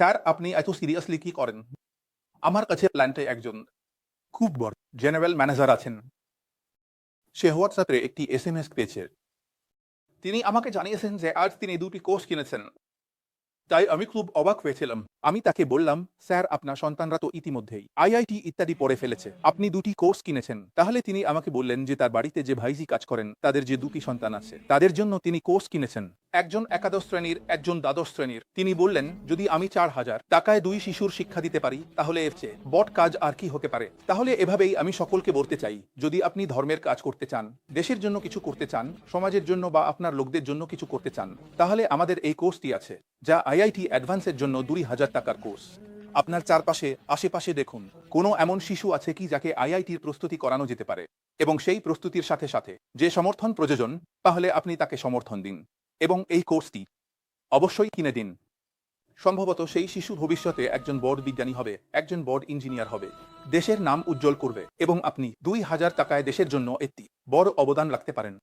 Sir, আপনি এত seriously কি করেন? আমার কাছে প্ল্যান্টে একজন খুব বড় জেনারেল ম্যানেজার আছেন। সে হোয়াটসঅ্যাপে একটি এস এম এস পেয়েছে। তিনি আমাকে জানিয়েছেন যে আজ তিনি দুটি কোর্স কিনেছেন। তাই আমি খুব অবাক হয়েছিলাম। আমি তাকে বললাম, স্যার, আপনার সন্তানরা তো ইতিমধ্যেই আইআইটি ইত্যাদি পড়ে ফেলেছে। আপনি দুটি কোর্স কিনেছেন। তাহলে তিনি আমাকে বললেন যে তার বাড়িতে যে ভাইজি কাজ করেন, তাদের যে দুটি সন্তান আছে, তাদের জন্য তিনি কোর্স কিনেছেন। একজন একাদশ শ্রেণির, একজন দ্বাদশ শ্রেণির। তিনি বললেন, যদি আমি চার হাজার টাকায় দুই শিশুর শিক্ষা দিতে পারি, তাহলে এর চেয়ে বট কাজ আর কি হতে পারে? তাহলে এভাবেই আমি সকলকে বলতে চাই, যদি আপনি ধর্মের কাজ করতে চান, দেশের জন্য কিছু করতে চান, সমাজের জন্য বা আপনার লোকদের জন্য কিছু করতে চান, তাহলে আমাদের এই কোর্সটি আছে, যা আইআইটি অ্যাডভান্সের জন্য দুই হাজার টাকার কোর্স। আপনার চারপাশে, আশেপাশে দেখুন, কোনো এমন শিশু আছে কি যাকে আইআইটির প্রস্তুতি করানো যেতে পারে? এবং সেই প্রস্তুতির সাথে সাথে, যে সমর্থন প্রয়োজন, তাহলে আপনি তাকে সমর্থন দিন। এবং এই কোর্সটি অবশ্যই কিনে দিন। সম্ভবত সেই শিশু ভবিষ্যতে একজন বড় বিজ্ঞানী হবে, একজন বড় ইঞ্জিনিয়ার হবে। দেশের নাম উজ্জ্বল করবে এবং আপনি দুই হাজার টাকায় দেশের জন্য একটি বড় অবদান রাখতে পারেন।